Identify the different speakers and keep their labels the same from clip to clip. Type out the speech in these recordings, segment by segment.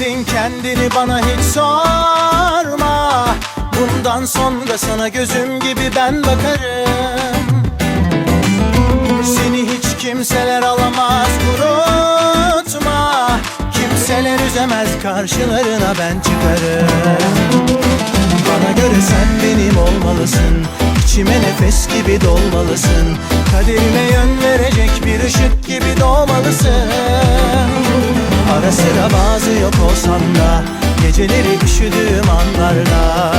Speaker 1: Sevdirdin kendini bana hiç sorma. Bundan sonra sana gözüm gibi ben bakarım. Seni hiç kimseler alamaz kurutma. Kimseler üzemez karşılarına ben çıkarım. Bana göre sen benim olmalısın. İçime nefes gibi dolmalısın. Kaderime yön verecek Sıra bazı yok olsam da Geceleri üşüdüğüm anlarda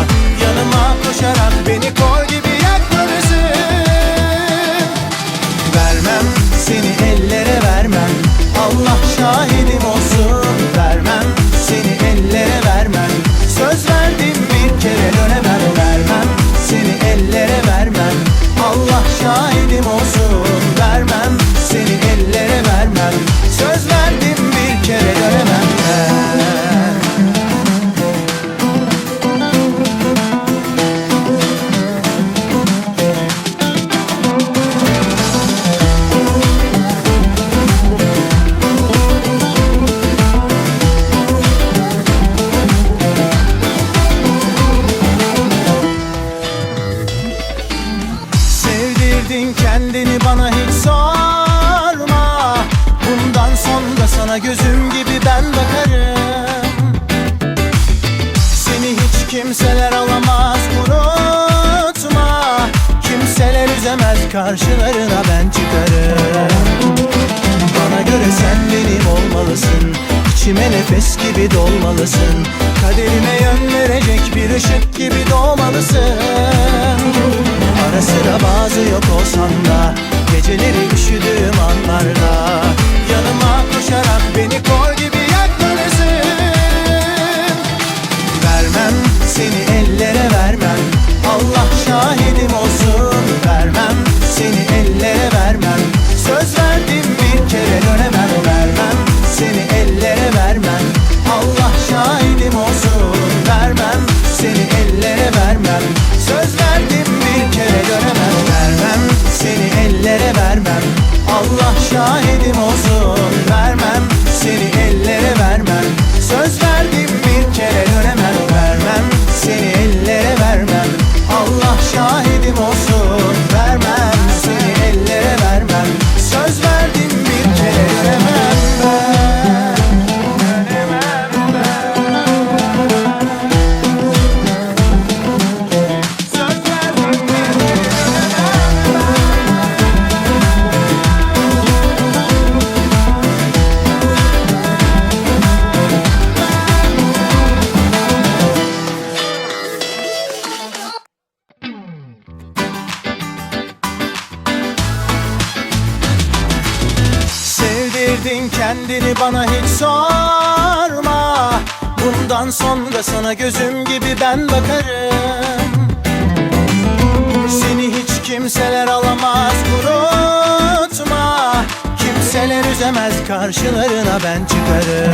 Speaker 1: kendini bana hiç sorma. Bundan sonra sana gözüm gibi ben bakarım. Seni hiç kimseler alamaz unutma. Kimseler üzemez karşılarına ben çıkarım. Bana göre sen benim olmalısın. İçime nefes gibi dolmalısın. Kaderime yön verecek bir ışık gibi doğmalısın sıra bazı yok olsan da Geceleri üşüdüğüm anlarda Sevdirdin kendini bana hiç sorma. Bundan sonra sana gözüm gibi ben bakarım. Seni hiç kimseler alamaz kurutma Kimseler üzemez karşılarına ben çıkarım.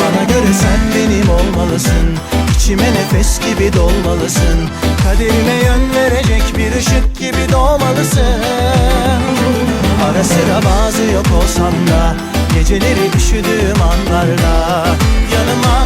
Speaker 1: Bana göre sen benim olmalısın. İçime nefes gibi dolmalısın. Kaderime yön verecek bir ışık gibi doğmalısın Ara sıra bazı yok olsam da Geceleri üşüdüğüm anlarda Yanıma